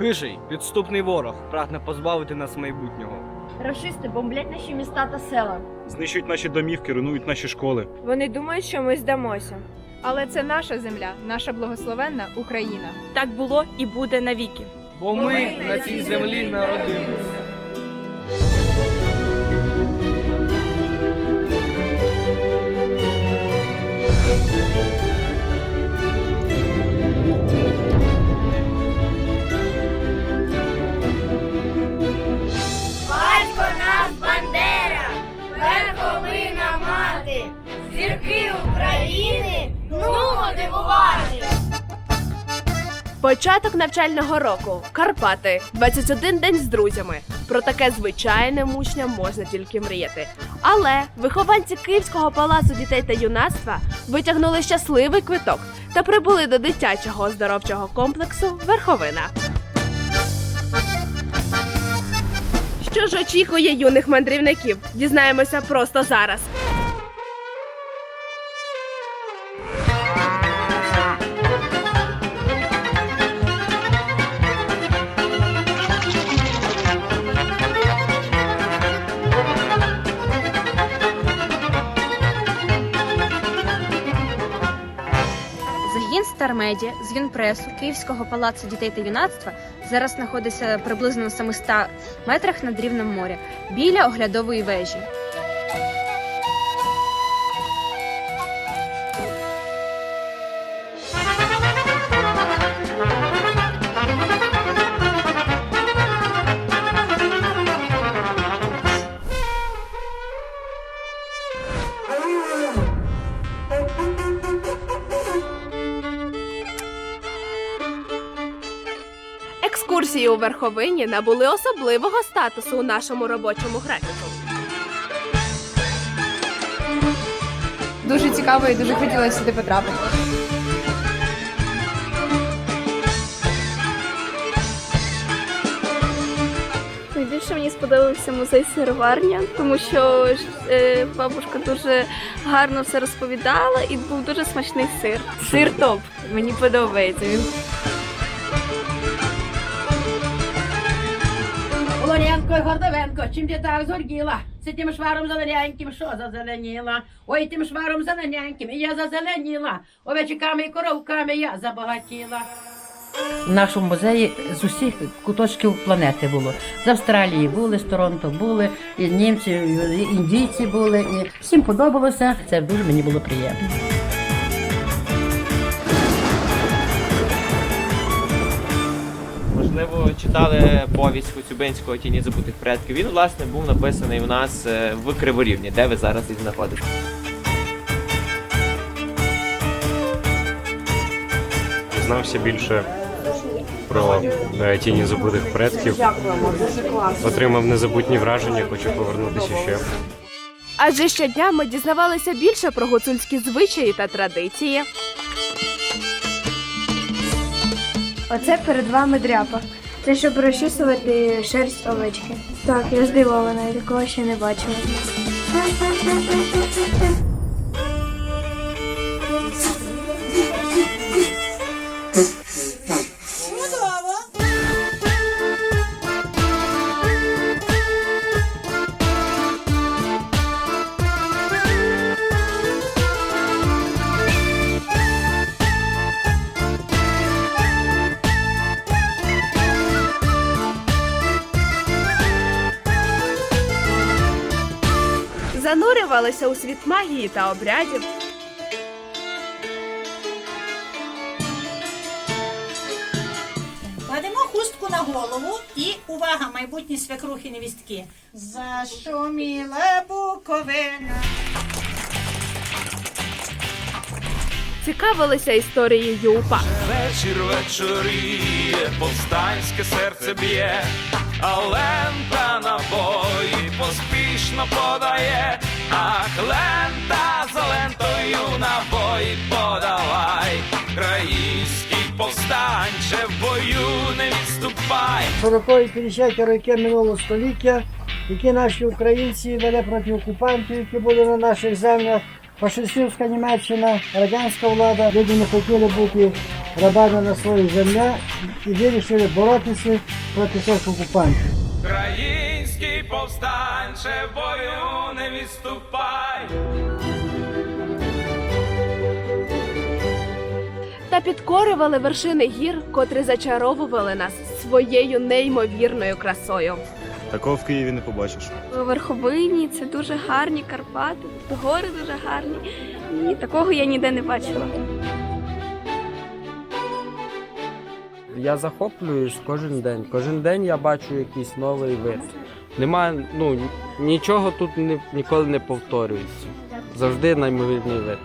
Хижий, підступний ворог, прагне позбавити нас майбутнього. Рашисти бомблять наші міста та села. Знищують наші домівки, руйнують наші школи. Вони думають, що ми здамося. Але це наша земля, наша благословенна Україна. Так було і буде навіки. Бо ми на цій землі народилися. Навчального року. Карпати. 21 день з друзями. Про таке звичайним учням можна тільки мріяти. Але вихованці Київського палацу дітей та юнацтва витягнули щасливий квиток та прибули до дитячого оздоровчого комплексу Верховина. Що ж очікує юних мандрівників? Дізнаємося просто зараз. Стармеді з Юнпресу Київського палацу дітей та юнацтва зараз знаходиться приблизно на 700 метрах над рівнем моря біля оглядової вежі. Верховині набули особливого статусу у нашому робочому графіку. Дуже цікаво і дуже хотілося сюди потрапити. Найбільше мені сподобався музей сироварня, тому що е, бабушка дуже гарно все розповідала і був дуже смачний сир. Сир топ. Мені подобається. Він Олорянко Гордовенко, чим ти так згорділа? Це тим шваром зелененьким, що зазеленіла? Ой, тим шваром зелененьким, і я зазеленіла. Овечками і коровками я забагатіла. В нашому музеї з усіх куточків планети було. З Австралії були, з Торонто були, і німці, і індійці були. І всім подобалося. Це дуже мені було приємно. Можливо, читали повість Коцюбинського тіні забутих предків. Він, власне, був написаний у нас е, в Криворівні, де ви зараз і знаходитесь. Знався більше про е, тіні забутих предків. Отримав незабутні враження, хочу повернутися ще. Адже щодня ми дізнавалися більше про гуцульські звичаї та традиції. Оце перед вами дряпа. Це щоб розчісувати шерсть овечки. Так, я здивована, я такого ще не бачила. Занурювалися у світ магії та обрядів. Кладемо хустку на голову і увага, майбутні свекрухи невістки. За що міла буковина? Цікавилися історією УПА. Вечір вечоріє, повстанське серце б'є, а лента набої поспішно подає, ах, лента за лентою набої подавай, країнський повстанче в бою не відступай. 40-50 роки минулого століття, які наші українці вели проти окупантів, які були на наших землях. Фашистська Німеччина, радянська влада, люди не хотіли бути рабами на своїй землі і вирішили боротися проти цих окупантів. Український повстанче в бою не відступай. Та підкорювали вершини гір, котрі зачаровували нас своєю неймовірною красою. Такого в Києві не побачиш. Верховині це дуже гарні Карпати, гори дуже гарні. І такого я ніде не бачила. Я захоплююсь кожен день. Кожен день я бачу якийсь новий вид. Немає, ну нічого тут не, ніколи не повторюється. Завжди неймовірний вид.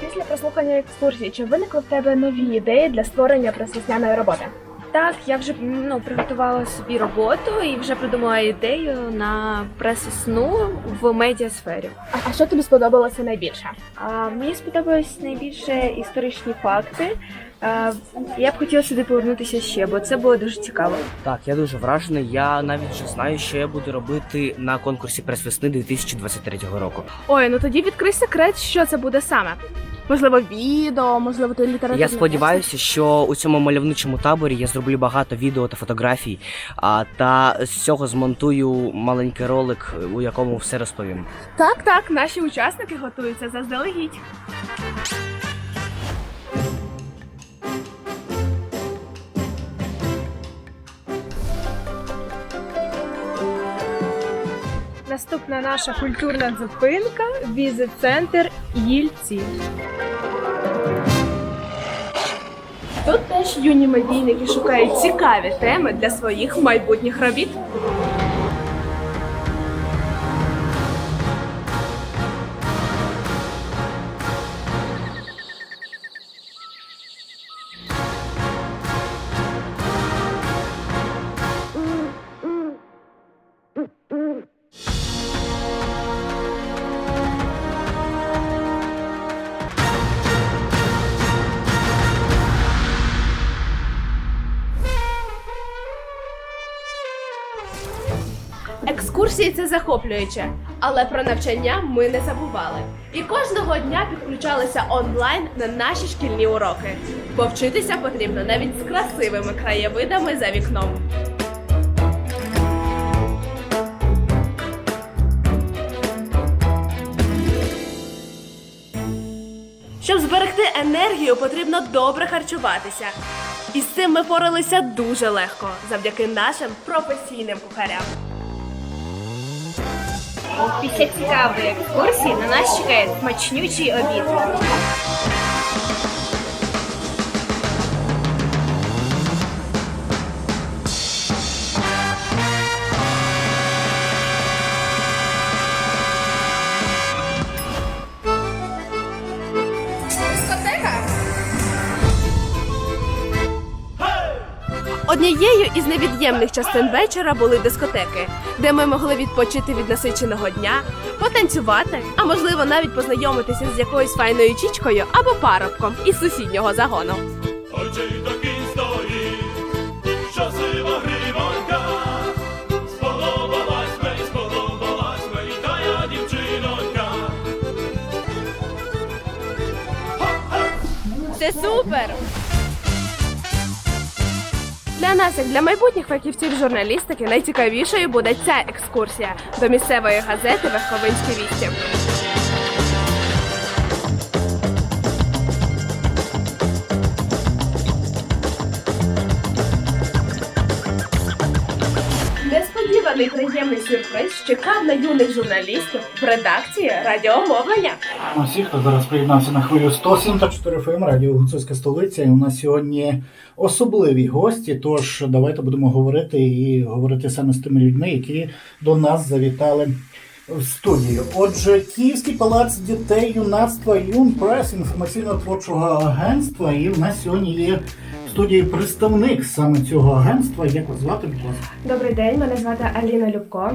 Після прослухання екскурсії, чи виникли в тебе нові ідеї для створення пресвесняної роботи? Так, я вже ну, приготувала собі роботу і вже придумала ідею на пресу-сну в медіасфері. А, а що тобі сподобалося найбільше? А, мені сподобались найбільше історичні факти. А, я б хотіла сюди повернутися ще, бо це було дуже цікаво. Так, я дуже вражений. Я навіть вже знаю, що я буду робити на конкурсі прес-весни 2023 року. Ой, ну тоді відкрий секрет, що це буде саме. Можливо, відео, можливо, ти літературний Я сподіваюся, що у цьому мальовничому таборі я зроблю багато відео та фотографій, а та з цього змонтую маленький ролик, у якому все розповім. Так, так, наші учасники готуються заздалегідь. Наступна наша культурна зупинка візит-центр Їльці. Тут теж юні медійники шукають цікаві теми для своїх майбутніх робіт. Це захоплююче, але про навчання ми не забували. І кожного дня підключалися онлайн на наші шкільні уроки. Бо вчитися потрібно навіть з красивими краєвидами за вікном. Щоб зберегти енергію, потрібно добре харчуватися. І з цим ми поралися дуже легко завдяки нашим професійним кухарям. Після цікавої екскурсії на нас чекає смачнючий обід. Однією із невід'ємних частин вечора були дискотеки, де ми могли відпочити від насиченого дня, потанцювати, а можливо навіть познайомитися з якоюсь файною чічкою або парубком із сусіднього загону. Це супер! Для нас, як для майбутніх фахівців журналістики, найцікавішою буде ця екскурсія до місцевої газети Верховинські вісті. Несподіваний приємний сюрприз чекав на юних журналістів в редакції радіомовлення. Усіх, хто зараз приєднався на хвилю 107 та 4 ФМ, Радіо Гуцульська столиця. І у нас сьогодні особливі гості. Тож давайте будемо говорити і говорити саме з тими людьми, які до нас завітали в студію. Отже, Київський палац дітей, юнацтва Юнпрес інформаційно-творчого агентства. І в нас сьогодні є студії представник саме цього агентства. Як вас звати, будь ласка? Добрий день, мене звати Аліна Любко.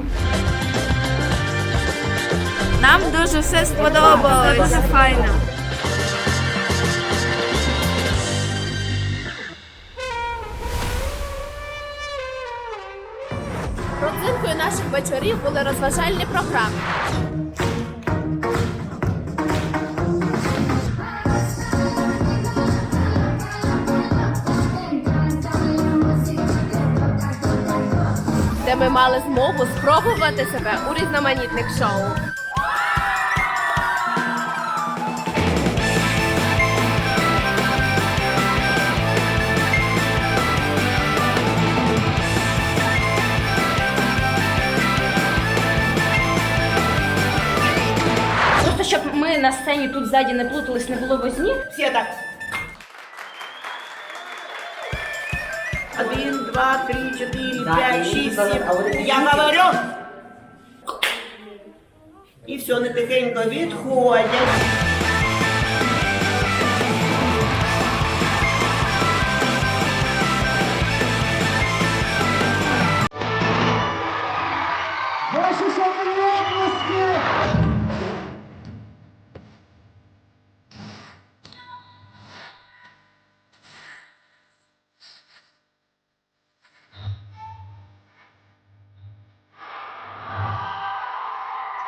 Нам дуже все сподобалось. Дуже файно. Родзинкою наших вечорів були розважальні програми. Ми мали змогу спробувати себе у різноманітних шоу. Щоб ми на сцені тут ззаді не плутались, не було возні. Всі так. Один, два, три, чотири, п'ять, шесть, семь. Я говорю. І все, не тихенько відходять.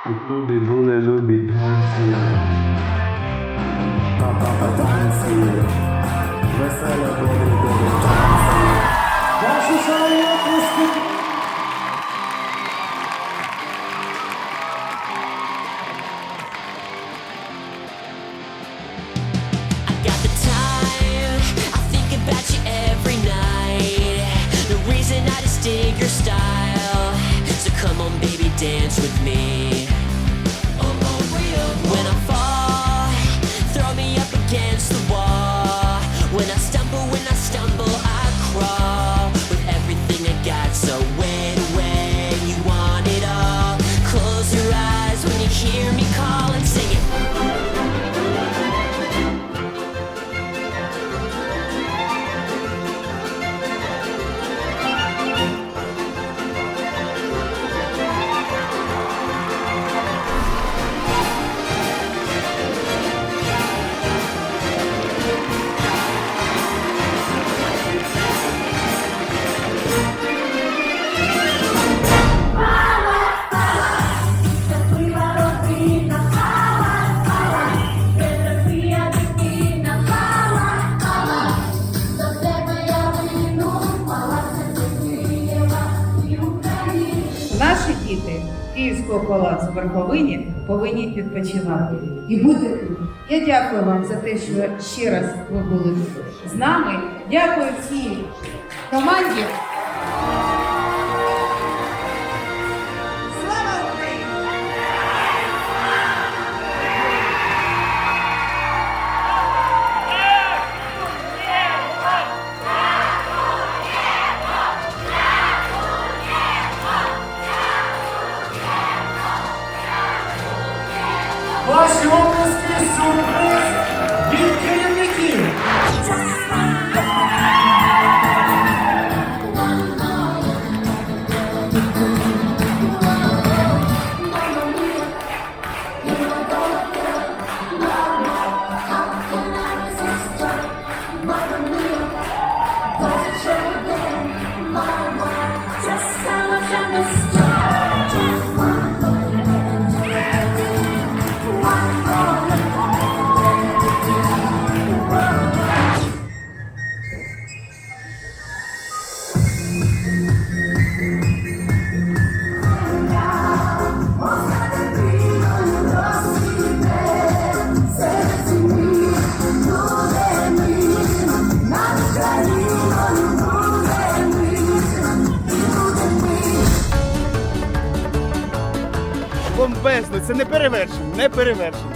Люди дуже люблять танці. Папа танці. Весело добре танці. Ваші шалені dance with me. Відпочивати. І бути тут. Я дякую вам за те, що ще раз ви були з нами. Дякую всій команді. Це не перевершено, не перевершено.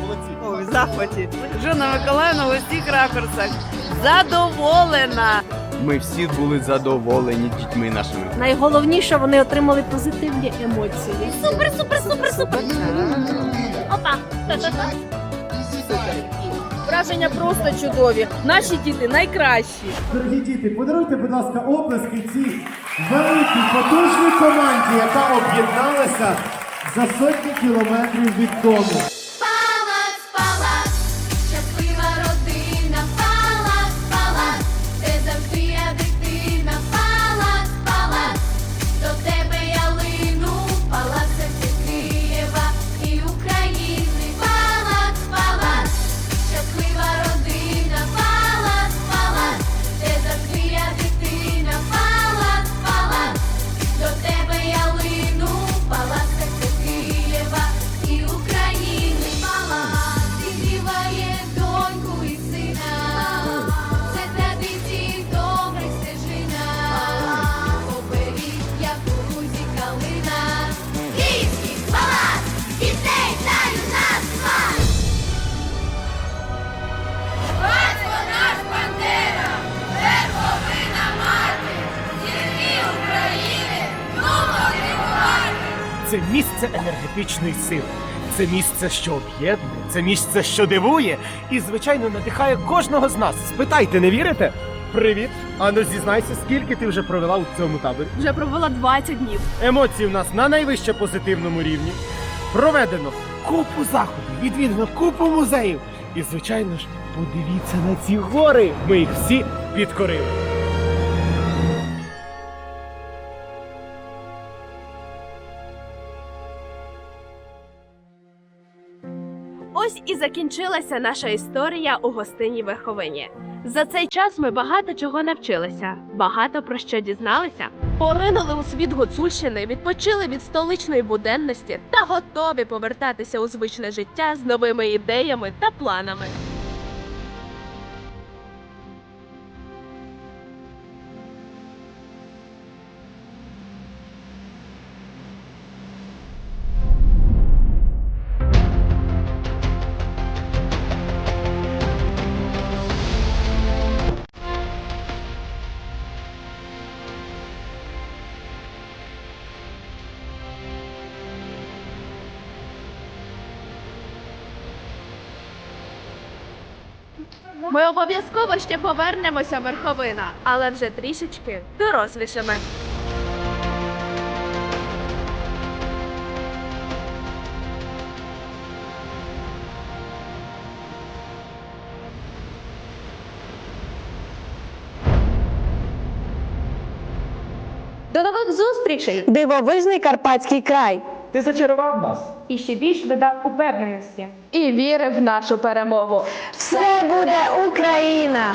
Молодці. О, в захваті. Жона Миколаївна в усіх ракурсах. Задоволена. Ми всі були задоволені дітьми нашими. Найголовніше, вони отримали позитивні емоції. Супер, супер, супер, супер. Опа. Враження просто чудові. Наші діти найкращі. Дорогі діти, подаруйте, будь ласка, оплески цій великій, потужній команді, яка об'єдналася за сотні кілометрів від дому. Місце енергетичної сили. Це місце, що об'єднує, це місце, що дивує, і, звичайно, надихає кожного з нас. Спитайте, не вірите? Привіт! Ану, зізнайся, скільки ти вже провела у цьому таборі? Вже провела 20 днів. Емоції в нас на найвище позитивному рівні. Проведено купу заходів, відвідано купу музеїв. І, звичайно ж, подивіться на ці гори. Ми їх всі підкорили. Ось і закінчилася наша історія у гостині Верховині. За цей час ми багато чого навчилися, багато про що дізналися. Поринули у світ Гуцульщини, відпочили від столичної буденності та готові повертатися у звичне життя з новими ідеями та планами. Ми обов'язково ще повернемося, Верховина, але вже трішечки дорослішими. До нових зустрічей! Дивовижний карпатський край. Ти зачарував нас. І ще більше додав упевненості. І віри в нашу перемогу. Все буде Україна!